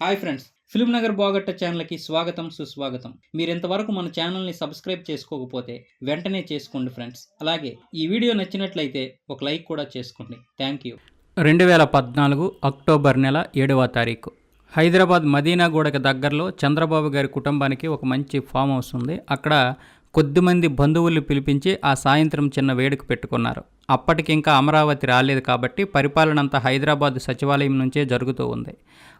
Hi friends film Nagar బాగట్ట ఛానల్కి స్వాగతం సుస్వాగతం. మీరు ఇంతవరకు మన ఛానల్ని సబ్స్క్రైబ్ చేసుకోకపోతే వెంటనే చేసుకోండి ఫ్రెండ్స్. అలాగే ఈ వీడియో నచ్చినట్లయితే ఒక లైక్ కూడా చేసుకోండి. Thank you. రెండు వేల పద్నాలుగు అక్టోబర్ నెల ఏడవ తారీఖు. హైదరాబాద్ మదీనాగూడకి దగ్గరలో చంద్రబాబు గారి కుటుంబానికి ఒక మంచి ఫామ్ హౌస్ ఉంది. అక్కడ కొద్దిమంది బంధువులు పిలిపించి ఆ సాయంత్రం చిన్న వేడుక పెట్టుకున్నారు. అప్పటికి ఇంకా అమరావతి రాలేదు కాబట్టి పరిపాలనంతా హైదరాబాద్ సచివాలయం నుంచే జరుగుతూ ఉంది.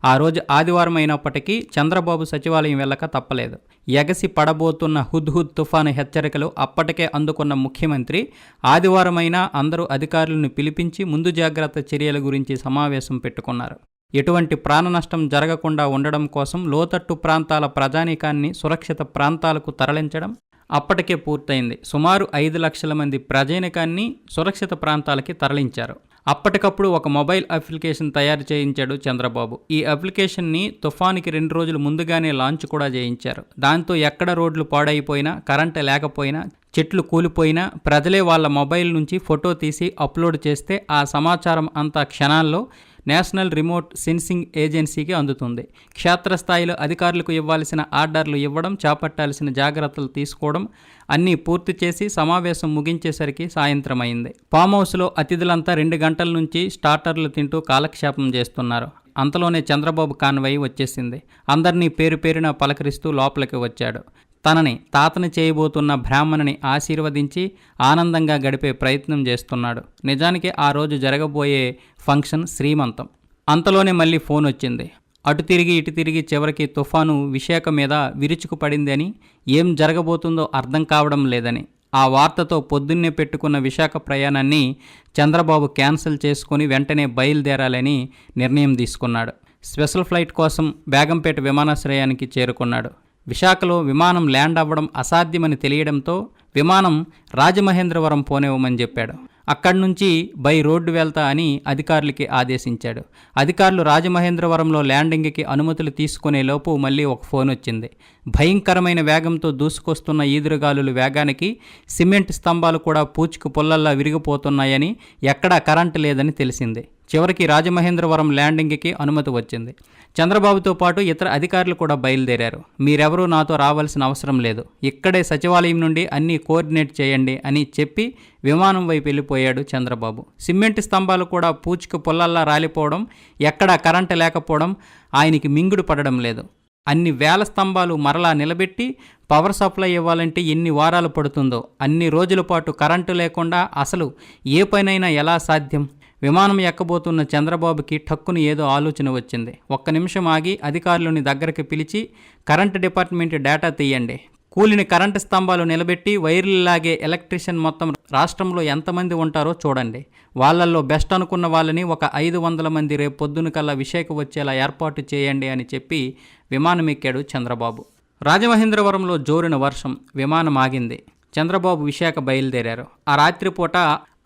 ఆ రోజు ఆదివారం అయినప్పటికీ చంద్రబాబు సచివాలయం వెళ్ళక తప్పలేదు. ఎగసి పడబోతున్న హుద్హుద్ తుఫాను హెచ్చరికలు అప్పటికే అందుకున్న ముఖ్యమంత్రి ఆదివారమైనా అందరూ అధికారులను పిలిపించి ముందు జాగ్రత్త చర్యల గురించి సమావేశం పెట్టుకున్నారు. ఎటువంటి ప్రాణ నష్టం జరగకుండా ఉండడం కోసం లోతట్టు ప్రాంతాల ప్రజానీకాన్ని సురక్షిత ప్రాంతాలకు తరలించడం అప్పటికే పూర్తయింది. సుమారు ఐదు లక్షల మంది ప్రజానికాన్ని సురక్షిత ప్రాంతాలకి తరలించారు. అప్పటికప్పుడు ఒక మొబైల్ అప్లికేషన్ తయారు చేయించాడు చంద్రబాబు. ఈ అప్లికేషన్ని తుఫానికి రెండు రోజులు ముందుగానే లాంచ్ కూడా చేయించారు. దాంతో ఎక్కడ రోడ్లు పాడైపోయినా కరెంట్ లేకపోయినా చెట్లు కూలిపోయినా ప్రజలే వాళ్ళ మొబైల్ నుంచి ఫోటో తీసి అప్లోడ్ చేస్తే ఆ సమాచారం అంతా క్షణాల్లో నేషనల్ రిమోట్ సెన్సింగ్ ఏజెన్సీకి అందుతుంది. క్షేత్రస్థాయిలో అధికారులకు ఇవ్వాల్సిన ఆర్డర్లు ఇవ్వడం చేపట్టాల్సిన జాగ్రత్తలు తీసుకోవడం అన్నీ పూర్తి చేసి సమావేశం ముగించేసరికి సాయంత్రం అయింది ఫామ్ హౌస్లో అతిథులంతా రెండు గంటల నుంచి స్టార్టర్లు తింటూ కాలక్షేపం చేస్తున్నారు. అంతలోనే చంద్రబాబు కాన్వై వచ్చేసింది. అందరినీ పేరు పేరున పలకరిస్తూ లోపలికి వచ్చాడు. తనని తాతని చేయబోతున్న బ్రాహ్మణుని ఆశీర్వదించి ఆనందంగా గడిపే ప్రయత్నం చేస్తున్నాడు. నిజానికి ఆ రోజు జరగబోయే ఫంక్షన్ శ్రీమంతం. అంతలోనే మళ్ళీ ఫోన్ వచ్చింది. అటు తిరిగి ఇటు తిరిగి చివరికి తుఫాను విశాఖ మీద విరుచుకు పడిందని ఏం జరగబోతుందో అర్థం కావడం లేదని ఆ వార్తతో పొద్దున్నే పెట్టుకున్న విశాఖ ప్రయాణాన్ని చంద్రబాబు క్యాన్సిల్ చేసుకుని వెంటనే బయలుదేరాలని నిర్ణయం తీసుకున్నాడు. స్పెషల్ ఫ్లైట్ కోసం బేగంపేట విమానాశ్రయానికి చేరుకున్నాడు. విశాఖలో విమానం ల్యాండ్ అవ్వడం అసాధ్యమని తెలియడంతో విమానం రాజమహేంద్రవరం పోనివ్వమని చెప్పాడు. అక్కడి నుంచి బై రోడ్డు వెళ్తా అని అధికారులకి ఆదేశించాడు. అధికారులు రాజమహేంద్రవరంలో ల్యాండింగ్కి అనుమతులు తీసుకునే లోపు మళ్ళీ ఒక ఫోన్ వచ్చింది. భయంకరమైన వేగంతో దూసుకొస్తున్న ఈదురుగాలుల వేగానికి సిమెంట్ స్తంభాలు కూడా పూచుకు పుల్లల్లా విరిగిపోతున్నాయని ఎక్కడా కరెంటు లేదని తెలిసింది. చివరికి రాజమహేంద్రవరం ల్యాండింగ్కి అనుమతి వచ్చింది. చంద్రబాబుతో పాటు ఇతర అధికారులు కూడా బయలుదేరారు. మీరెవరూ నాతో రావాల్సిన అవసరం లేదు. ఇక్కడే సచివాలయం నుండి అన్నీ కోఆర్డినేట్ చేయండి అని చెప్పి విమానం వైపు వెళ్ళిపోయాడు చంద్రబాబు. సిమెంట్ స్తంభాలు కూడా పూచిక పొల్లల్లా రాలిపోవడం ఎక్కడా కరెంటు లేకపోవడం ఆయనకి మింగుడు పడడం లేదు. అన్ని వేల స్తంభాలు మరలా నిలబెట్టి పవర్ సప్లై ఇవ్వాలంటే ఎన్ని వారాలు పడుతుందో అన్ని రోజుల పాటు కరెంటు లేకుండా అసలు ఏ పనైనా ఎలా సాధ్యం? విమానం ఎక్కబోతున్న చంద్రబాబుకి టక్కుని ఏదో ఆలోచన వచ్చింది. ఒక్క నిమిషం ఆగి అధికారులని దగ్గరికి పిలిచి కరెంటు డిపార్ట్మెంట్ డేటా తీయండి. కూలిని కరెంటు స్తంభాలు నిలబెట్టి వైర్లు లాగే ఎలక్ట్రీషియన్ మొత్తం రాష్ట్రంలో ఎంతమంది ఉంటారో చూడండి. వాళ్ళల్లో బెస్ట్ అనుకున్న వాళ్ళని ఒక ఐదు వందల మంది రేపు పొద్దున కల్లా విశాఖ వచ్చేలా ఏర్పాటు చేయండి అని చెప్పి విమానం ఎక్కాడు చంద్రబాబు. రాజమహేంద్రవరంలో జోరిన వర్షం విమానం ఆగింది. చంద్రబాబు విశాఖ బయలుదేరారు. ఆ రాత్రిపూట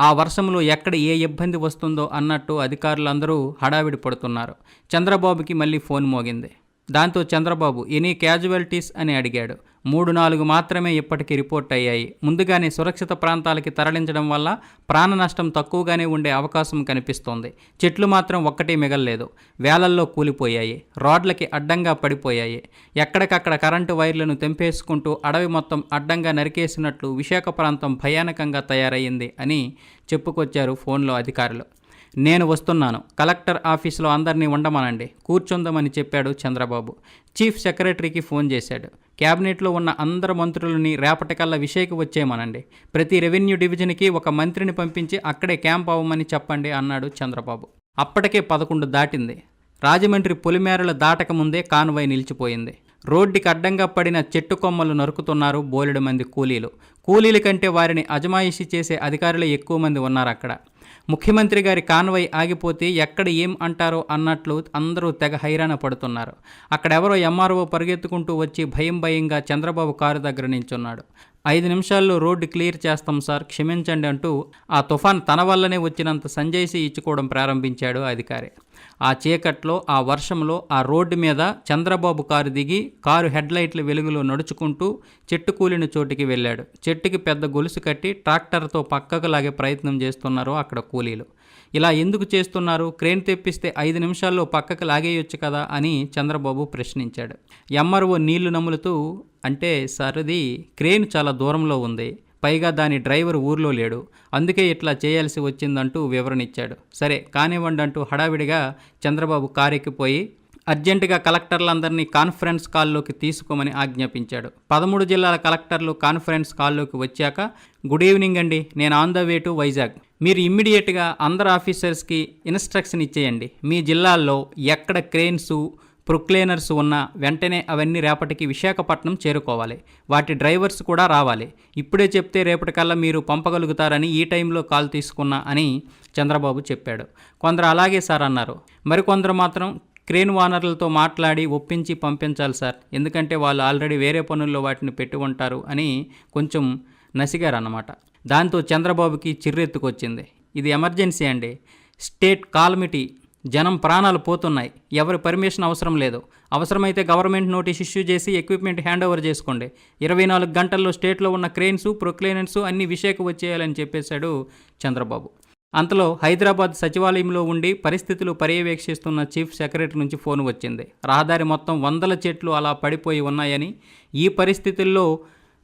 ఆ వర్షంలో ఎక్కడ ఏ ఇబ్బంది వస్తుందో అన్నట్టు అధికారులందరూ హడావిడి పడుతున్నారు. చంద్రబాబుకి మళ్ళీ ఫోన్ మోగింది. దాంతో చంద్రబాబు ఎనీ క్యాజువాలిటీస్? అని అడిగాడు. మూడు నాలుగు మాత్రమే ఇప్పటికి రిపోర్ట్ అయ్యాయి. ముందుగానే సురక్షిత ప్రాంతాలకి తరలించడం వల్ల ప్రాణ నష్టం తక్కువగానే ఉండే అవకాశం కనిపిస్తోంది. చెట్లు మాత్రం ఒక్కటే మిగల్లేదు. వేలల్లో కూలిపోయాయి. రోడ్లకి అడ్డంగా పడిపోయాయి. ఎక్కడికక్కడ కరెంటు వైర్లను తెంపేసుకుంటూ అడవి మొత్తం అడ్డంగా నరికేసినట్లు విశాఖ ప్రాంతం భయానకంగా తయారయ్యింది అని చెప్పుకొచ్చారు ఫోన్లో అధికారులు. నేను వస్తున్నాను. కలెక్టర్ ఆఫీసులో అందరినీ ఉండమనండి. కూర్చుందామని చెప్పాడు చంద్రబాబు. చీఫ్ సెక్రటరీకి ఫోన్ చేశాడు. క్యాబినెట్లో ఉన్న అందరు మంత్రులని రేపటికల్లా విషయకి వచ్చేయమనండి. ప్రతి రెవెన్యూ డివిజన్కి ఒక మంత్రిని పంపించి అక్కడే క్యాంప్ అవ్వమని చెప్పండి అన్నాడు చంద్రబాబు. అప్పటికే పదకొండు దాటింది. రాజమండ్రి పొలిమేరలు దాటక ముందే కాన్వాయ్ నిలిచిపోయింది. రోడ్డుకి అడ్డంగా పడిన చెట్టు కొమ్మలు నరుకుతున్నారు బోలెడు మంది కూలీలు. కూలీల కంటే వారిని అజమాయిషీ చేసే అధికారులే ఎక్కువ మంది ఉన్నారు అక్కడ ముఖ్యమంత్రి గారి కాన్వై ఆగిపోతే ఎక్కడ ఏం అంటారో అన్నట్లు అందరూ తెగ హైరాణ పడుతున్నారు. అక్కడెవరో ఎంఆర్ఓ పరిగెత్తుకుంటూ వచ్చి భయం భయంగా చంద్రబాబు కారు దగ్గర నించున్నాడు ఐదు నిమిషాల్లో రోడ్డు క్లియర్ చేస్తాం సార్ క్షమించండి అంటూ ఆ తుఫాన్ తన వల్లనే వచ్చినంత సంజయ్సి ఇచ్చుకోవడం ప్రారంభించాడు అధికారి. ఆ చీకట్లో ఆ వర్షంలో ఆ రోడ్డు మీద చంద్రబాబు కారు దిగి కారు హెడ్లైట్ల వెలుగులో నడుచుకుంటూ చెట్టు కూలిన చోటికి వెళ్ళాడు. చెట్టుకి పెద్ద గొలుసు కట్టి ట్రాక్టర్తో పక్కకు లాగే ప్రయత్నం చేస్తున్నారు అక్కడ కూలీలు. ఇలా ఎందుకు చేస్తున్నారు? క్రేన్ తెప్పిస్తే ఐదు నిమిషాల్లో పక్కకు లాగేయొచ్చు కదా అని చంద్రబాబు ప్రశ్నించాడు. ఎంఆర్ఓ నీళ్ళు నములుతూ అంటే సరిది క్రేన్ చాలా దూరంలో ఉంది. పైగా దాని డ్రైవర్ ఊర్లో లేడు. అందుకే ఇట్లా చేయాల్సి వచ్చిందంటూ వివరణ ఇచ్చాడు. సరే కానివ్వండి అంటూ హడావిడిగా చంద్రబాబు కారెక్కిపోయి అర్జెంటుగా కలెక్టర్లందరినీ కాన్ఫరెన్స్ కాల్లోకి తీసుకోమని ఆజ్ఞాపించాడు. పదమూడు జిల్లాల కలెక్టర్లు కాన్ఫరెన్స్ కాల్లోకి వచ్చాక గుడ్ ఈవినింగ్ అండి నేను on the way to Vizag. మీరు ఇమ్మీడియట్గా అందరు ఆఫీసర్స్కి ఇన్స్ట్రక్షన్ ఇచ్చేయండి. మీ జిల్లాల్లో ఎక్కడ క్రేన్స్ ప్రొక్లేనర్స్ ఉన్న వెంటనే అవన్నీ రేపటికి విశాఖపట్నం చేరుకోవాలి. వాటి డ్రైవర్స్ కూడా రావాలి. ఇప్పుడే చెప్తే రేపటికల్లా మీరు పంపగలుగుతారని ఈ టైంలో కాల్ తీసుకున్నా అని చంద్రబాబు చెప్పాడు. కొందరు అలాగే సార్ అన్నారు. మరికొందరు మాత్రం క్రేన్ వానర్లతో మాట్లాడి ఒప్పించి పంపించాలి సార్. ఎందుకంటే వాళ్ళు ఆల్రెడీ వేరే పనుల్లో వాటిని పెట్టి ఉంటారు అని కొంచెం నసిగారు అన్నమాట దాంతో చంద్రబాబుకి చిర్రెత్తుకొచ్చింది. ఇది ఎమర్జెన్సీ అండి. State calamity. జనం ప్రాణాలు పోతున్నాయి. ఎవరి పర్మిషన్ అవసరం లేదు. అవసరమైతే గవర్నమెంట్ నోటీస్ ఇష్యూ చేసి ఎక్విప్మెంట్ హ్యాండ్ ఓవర్ చేసుకోండి. ఇరవై నాలుగు గంటల్లో స్టేట్లో ఉన్న క్రెయిన్స్ ప్రొక్లైనెన్స్ అన్ని విశాఖ వచ్చేయాలని చెప్పేశాడు చంద్రబాబు. అంతలో హైదరాబాద్ సచివాలయంలో ఉండి పరిస్థితులు పర్యవేక్షిస్తున్న చీఫ్ సెక్రటరీ నుంచి ఫోన్ వచ్చింది. రహదారి మొత్తం వందల చెట్లు అలా పడిపోయి ఉన్నాయని ఈ పరిస్థితుల్లో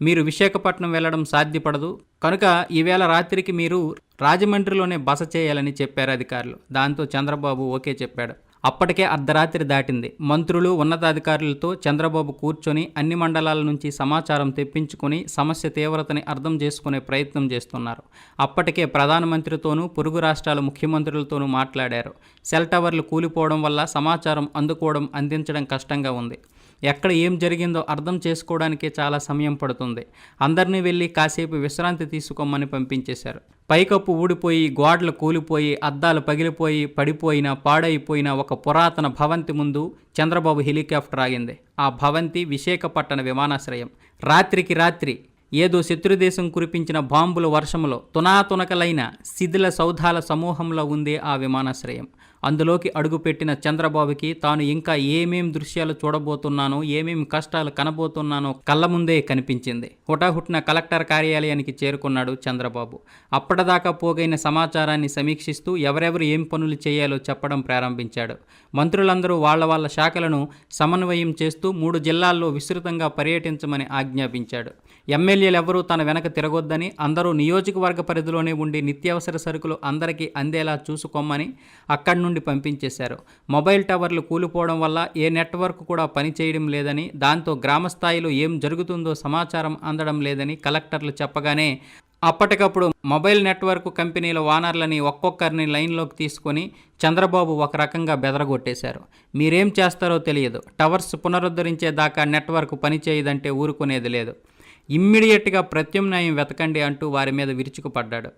మీరు విశాఖపట్నం వెళ్ళడం సాధ్యపడదు. కనుక ఈవేళ రాత్రికి మీరు రాజమండ్రిలోనే బస చేయాలని చెప్పారు అధికారులు. దాంతో చంద్రబాబు ఓకే చెప్పాడు. అప్పటికే అర్ధరాత్రి దాటింది. మంత్రులు ఉన్నతాధికారులతో చంద్రబాబు కూర్చొని అన్ని మండలాల నుంచి సమాచారం తెప్పించుకొని సమస్య తీవ్రతని అర్థం చేసుకునే ప్రయత్నం చేస్తున్నారు. అప్పటికే ప్రధానమంత్రితోనూ పొరుగు రాష్ట్రాల ముఖ్యమంత్రులతోనూ మాట్లాడారు. సెల్ టవర్లు కూలిపోవడం వల్ల సమాచారం అందుకోవడం అందించడం కష్టంగా ఉంది. ఎక్కడ ఏం జరిగిందో అర్థం చేసుకోవడానికే చాలా సమయం పడుతుంది. అందరినీ వెళ్ళి కాసేపు విశ్రాంతి తీసుకోమని పంపించేశారు. పైకప్పు ఊడిపోయి గోడలు కూలిపోయి అద్దాలు పగిలిపోయి పడిపోయిన పాడైపోయిన ఒక పురాతన భవంతి ముందు చంద్రబాబు హెలికాప్టర్ ఆగింది. ఆ భవంతి విశాఖపట్టణ విమానాశ్రయం. రాత్రికి రాత్రి ఏదో శత్రుదేశం కురిపించిన బాంబుల వర్షంలో తునాతునకలైన శిథిల సౌధాల సమూహంలో ఉంది ఆ విమానాశ్రయం. అందులోకి అడుగుపెట్టిన చంద్రబాబుకి తాను ఇంకా ఏమేం దృశ్యాలు చూడబోతున్నానో ఏమేం కష్టాలు కనబోతున్నానో కళ్ళ ముందే కనిపించింది. హుటాహుట్న కలెక్టర్ కార్యాలయానికి చేరుకున్నాడు చంద్రబాబు. అప్పటిదాకా పోగైన సమాచారాన్ని సమీక్షిస్తూ ఎవరెవరు ఏం పనులు చేయాలో చెప్పడం ప్రారంభించాడు. మంత్రులందరూ వాళ్ళ వాళ్ళ శాఖలను సమన్వయం చేస్తూ మూడు జిల్లాల్లో విస్తృతంగా పర్యటించమని ఆజ్ఞాపించాడు. ఎమ్మెల్యేలెవరూ తన వెనక తిరగొద్దని అందరూ నియోజకవర్గ పరిధిలోనే ఉండి నిత్యావసర సరుకులు అందరికీ అందేలా చూసుకోమని అక్కడి నుండి పంపించేశారు. మొబైల్ టవర్లు కూలిపోవడం వల్ల ఏ నెట్వర్క్ కూడా పనిచేయడం లేదని దాంతో గ్రామ స్థాయిలో ఏం జరుగుతుందో సమాచారం అందడం లేదని కలెక్టర్లు చెప్పగానే అప్పటికప్పుడు మొబైల్ నెట్వర్క్ కంపెనీల వానర్లని ఒక్కొక్కరిని లైన్లోకి తీసుకొని చంద్రబాబు ఒక రకంగా బెదరగొట్టేశారు. మీరేం చేస్తారో తెలియదు. టవర్స్ పునరుద్ధరించే దాకా నెట్వర్క్ పనిచేయదంటే ఊరుకునేది లేదు. ఇమ్మీడియట్గా ప్రత్యామ్నాయం వెతకండి అంటూ వారి మీద విరుచుకుపడ్డాడు.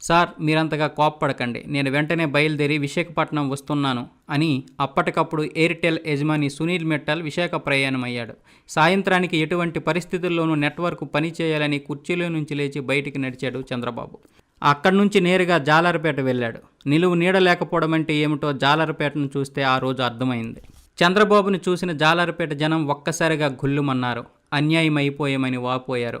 సార్ మీరంతగా కోప్పడకండి. నేను వెంటనే బయలుదేరి విశాఖపట్నం వస్తున్నాను అని అప్పటికప్పుడు ఎయిర్టెల్ యజమాని సునీల్ మిట్టల్ విశాఖ ప్రయాణమయ్యాడు సాయంత్రానికి ఎటువంటి పరిస్థితుల్లోనూ నెట్వర్క్ పనిచేయాలని కుర్చీలో నుంచి లేచి బయటికి నడిచాడు చంద్రబాబు. అక్కడి నుంచి నేరుగా జాలరపేట వెళ్ళాడు. నిలువు నీడ లేకపోవడం అంటే ఏమిటో జాలరపేటను చూస్తే ఆ రోజు అర్థమైంది. చంద్రబాబుని చూసిన జాలరపేట జనం ఒక్కసారిగా గుల్లుమన్నారు. అన్యాయమైపోయామని వాపోయారు.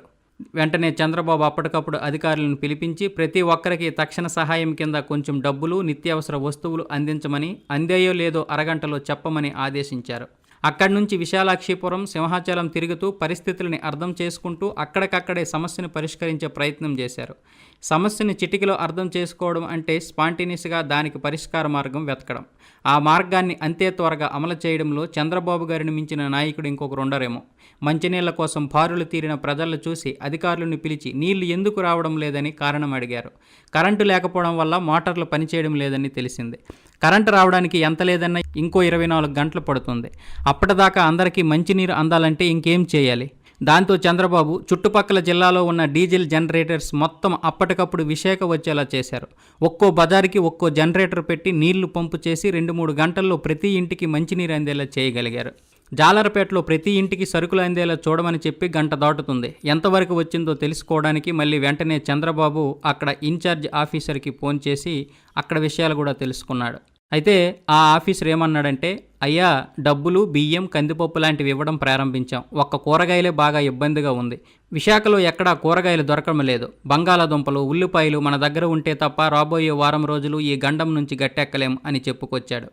వెంటనే చంద్రబాబు అప్పటికప్పుడు అధికారులను పిలిపించి ప్రతి ఒక్కరికి తక్షణ సహాయం కింద కొంచెం డబ్బులు నిత్యావసర వస్తువులు అందించమని అందేయో లేదో అరగంటలో చెప్పమని ఆదేశించారు. అక్కడి నుంచి విశాలాక్షిపురం సింహాచలం తిరుగుతూ పరిస్థితులని అర్థం చేసుకుంటూ అక్కడికక్కడే సమస్యను పరిష్కరించే ప్రయత్నం చేశారు. సమస్యని చిటికలో అర్థం చేసుకోవడం అంటే స్పాంటినియస్గా దానికి పరిష్కార మార్గం వెతకడం. ఆ మార్గాన్ని అంతే త్వరగా అమలు చేయడంలో చంద్రబాబు గారిని మించిన నాయకుడు ఇంకొకరు ఉండరేమో. మంచినీళ్ళ కోసం బారులు తీరిన ప్రజలను చూసి అధికారులను పిలిచి నీళ్ళు ఎందుకు రావడం లేదని కారణం అడిగారు. కరెంటు లేకపోవడం వల్ల మోటార్లు పనిచేయడం లేదని తెలిసింది. కరెంటు రావడానికి ఎంత లేదన్నా ఇంకో ఇరవై నాలుగు గంటలు పడుతుంది. అప్పటిదాకా అందరికీ మంచినీరు అందాలంటే ఇంకేం చేయాలి? దాంతో చంద్రబాబు చుట్టుపక్కల జిల్లాలో ఉన్న డీజిల్ జనరేటర్స్ మొత్తం అప్పటికప్పుడు విశాఖ వచ్చేలా చేశారు. ఒక్కో బజార్కి ఒక్కో జనరేటర్ పెట్టి నీళ్ళు పంపు చేసి రెండు మూడు గంటల్లో ప్రతి ఇంటికి మంచినీరు అందేలా చేయగలిగారు. జాలరపేటలో ప్రతి ఇంటికి సరుకులు అందేలా చూడమని చెప్పి గంట దాటుతుంది. ఎంతవరకు వచ్చిందో తెలుసుకోవడానికి మళ్ళీ వెంటనే చంద్రబాబు అక్కడ ఇన్ఛార్జ్ ఆఫీసర్కి ఫోన్ చేసి అక్కడ విషయాలు కూడా తెలుసుకున్నాడు. అయితే ఆ ఆఫీసర్ ఏమన్నాడంటే అయ్యా డబ్బులు బియ్యం కందిపప్పు లాంటివి ఇవ్వడం ప్రారంభించాం. ఒక్క కూరగాయలే బాగా ఇబ్బందిగా ఉంది. విశాఖలో ఎక్కడా కూరగాయలు దొరకడం లేదు. బంగాళాదుంపలు ఉల్లిపాయలు మన దగ్గర ఉంటే తప్ప రాబోయే వారం రోజులు ఈ గండం నుంచి గట్టెక్కలేం అని చెప్పుకొచ్చాడు.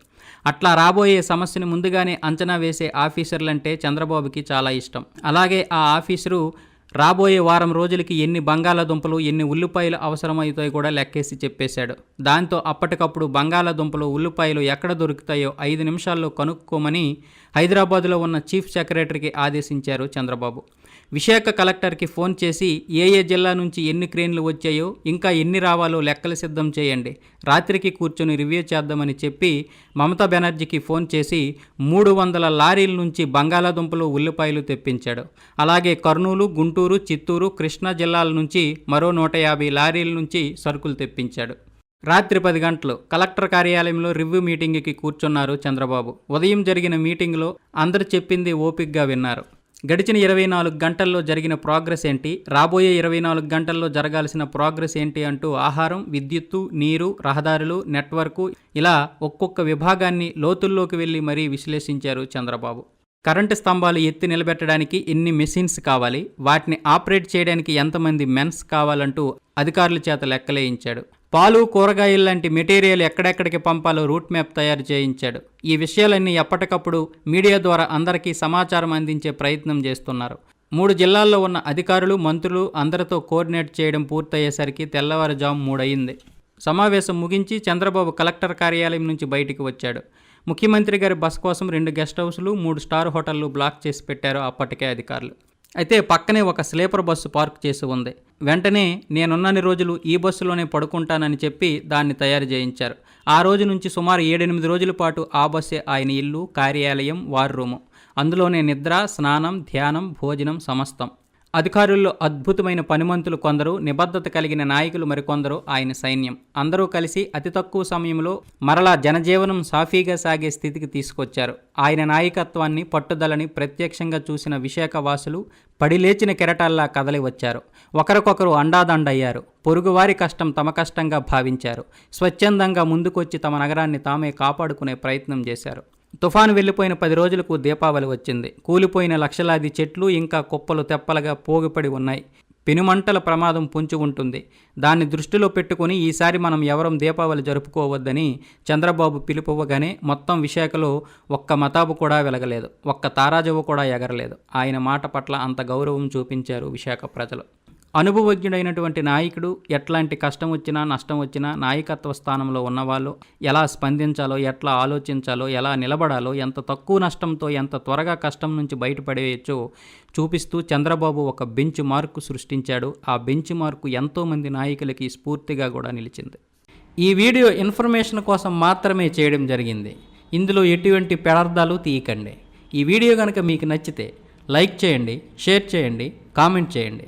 అట్లా రాబోయే సమస్యను ముందుగానే అంచనా వేసే ఆఫీసర్లంటే చంద్రబాబుకి చాలా ఇష్టం. అలాగే ఆ ఆఫీసరు రాబోయే వారం రోజులకి ఎన్ని బంగాళాదుంపలు ఎన్ని ఉల్లిపాయలు అవసరమవుతాయో కూడా లెక్కేసి చెప్పేశాడు. దాంతో అప్పటికప్పుడు బంగాళాదుంపలు ఉల్లిపాయలు ఎక్కడ దొరుకుతాయో ఐదు నిమిషాల్లో కనుక్కోమని హైదరాబాద్లో ఉన్న చీఫ్ సెక్రటరీకి ఆదేశించారు చంద్రబాబు. విశాఖ కలెక్టర్కి ఫోన్ చేసి ఏ ఏ జిల్లా నుంచి ఎన్ని క్రేన్లు వచ్చాయో ఇంకా ఎన్ని రావాలో లెక్కలు సిద్ధం చేయండి. రాత్రికి కూర్చొని రివ్యూ చేద్దామని చెప్పి మమతా బెనర్జీకి ఫోన్ చేసి మూడు వందల లారీల నుంచి బంగాళాదుంపలు ఉల్లిపాయలు తెప్పించాడు. అలాగే కర్నూలు గుంటూరు చిత్తూరు కృష్ణా జిల్లాల నుంచి మరో నూట యాభై లారీల నుంచి సరుకులు తెప్పించాడు. రాత్రి పది గంటలు కలెక్టర్ కార్యాలయంలో రివ్యూ మీటింగ్కి కూర్చున్నారు చంద్రబాబు. ఉదయం జరిగిన మీటింగ్లో అందరు చెప్పింది ఓపిక్గా విన్నారు. గడిచిన ఇరవై నాలుగు గంటల్లో జరిగిన ప్రోగ్రెస్ ఏంటి? రాబోయే ఇరవై నాలుగు గంటల్లో జరగాల్సిన ప్రోగ్రెస్ ఏంటి అంటూ ఆహారం విద్యుత్తు నీరు రహదారులు నెట్వర్కు ఇలా ఒక్కొక్క విభాగాన్ని లోతుల్లోకి వెళ్ళి మరీ విశ్లేషించారు చంద్రబాబు. కరెంటు స్తంభాలు ఎత్తి నిలబెట్టడానికి ఎన్ని మెషిన్స్ కావాలి? వాటిని ఆపరేట్ చేయడానికి ఎంతమంది మెన్స్ కావాలంటూ అధికారుల చేత లెక్కలేయించాడు. పాలు కూరగాయలు లాంటి మెటీరియల్ ఎక్కడెక్కడికి పంపాలో రూట్ మ్యాప్ తయారు చేయించాడు. ఈ విషయాలన్నీ ఎప్పటికప్పుడు మీడియా ద్వారా అందరికీ సమాచారం అందించే ప్రయత్నం చేస్తున్నారు. మూడు జిల్లాల్లో ఉన్న అధికారులు మంత్రులు అందరితో కోఆర్డినేట్ చేయడం పూర్తయ్యేసరికి తెల్లవారుజాము మూడయింది. సమావేశం ముగించి చంద్రబాబు కలెక్టర్ కార్యాలయం నుంచి బయటికి వచ్చాడు. ముఖ్యమంత్రి గారి బస్ కోసం రెండు గెస్ట్ హౌస్లు మూడు స్టార్ హోటళ్ళు బ్లాక్ చేసి పెట్టారు అప్పటికే అధికారులు. అయితే పక్కనే ఒక స్లీపర్ బస్సు పార్క్ చేసి ఉంది. వెంటనే నేనున్నన్ని రోజులు ఈ బస్సులోనే పడుకుంటానని చెప్పి దాన్ని తయారు చేయించారు. ఆ రోజు నుంచి సుమారు ఏడెనిమిది రోజుల పాటు ఆ బస్సే ఆయన ఇల్లు కార్యాలయం వార్ రూము. అందులోనే నిద్ర స్నానం ధ్యానం భోజనం సమస్తం. అధికారుల్లో అద్భుతమైన పనిమంతులు కొందరు నిబద్ధత కలిగిన నాయకులు మరికొందరు ఆయన సైన్యం. అందరూ కలిసి అతి తక్కువ సమయంలో మరలా జనజీవనం సాఫీగా సాగే స్థితికి తీసుకొచ్చారు. ఆయన నాయకత్వాన్ని పట్టుదలని ప్రత్యక్షంగా చూసిన విశాఖ వాసులు పడిలేచిన కెరటాల్లా కదలి వచ్చారు. ఒకరికొకరు అండాదండయ్యారు. పొరుగువారి కష్టం తమ కష్టంగా భావించారు. స్వచ్ఛందంగా ముందుకొచ్చి తమ నగరాన్ని తామే కాపాడుకునే ప్రయత్నం చేశారు. తుఫాను వెళ్ళిపోయిన పది రోజులకు దీపావళి వచ్చింది. కూలిపోయిన లక్షలాది చెట్లు ఇంకా కుప్పలు తెప్పలుగా పోగుపడి ఉన్నాయి. పెనుమంటల ప్రమాదం పొంచి ఉంటుంది. దాన్ని దృష్టిలో పెట్టుకుని ఈసారి మనం ఎవరం దీపావళి జరుపుకోవద్దని చంద్రబాబు పిలుపువ్వగానే మొత్తం విశాఖలో ఒక్క మతాబు కూడా వెలగలేదు. ఒక్క తారాజువ కూడా ఎగరలేదు. ఆయన మాట పట్ల అంత గౌరవం చూపించారు విశాఖ ప్రజలు. అనుభవజ్ఞుడైనటువంటి నాయకుడు ఎట్లాంటి కష్టం వచ్చినా నష్టం వచ్చినా నాయకత్వ స్థానంలో ఉన్నవాళ్ళు ఎలా స్పందించాలో ఎట్లా ఆలోచించాలో ఎలా నిలబడాలో ఎంత తక్కువ నష్టంతో ఎంత త్వరగా కష్టం నుంచి బయటపడేయచ్చో చూపిస్తూ చంద్రబాబు ఒక బెంచ్ మార్కు సృష్టించాడు. ఆ బెంచ్ మార్కు ఎంతోమంది నాయకులకి స్ఫూర్తిగా కూడా నిలిచింది. ఈ వీడియో ఇన్ఫర్మేషన్ కోసం మాత్రమే చేయడం జరిగింది. ఇందులో ఎటువంటి పెడార్థాలు తీయకండి. ఈ వీడియో కనుక మీకు నచ్చితే లైక్ చేయండి షేర్ చేయండి కామెంట్ చేయండి.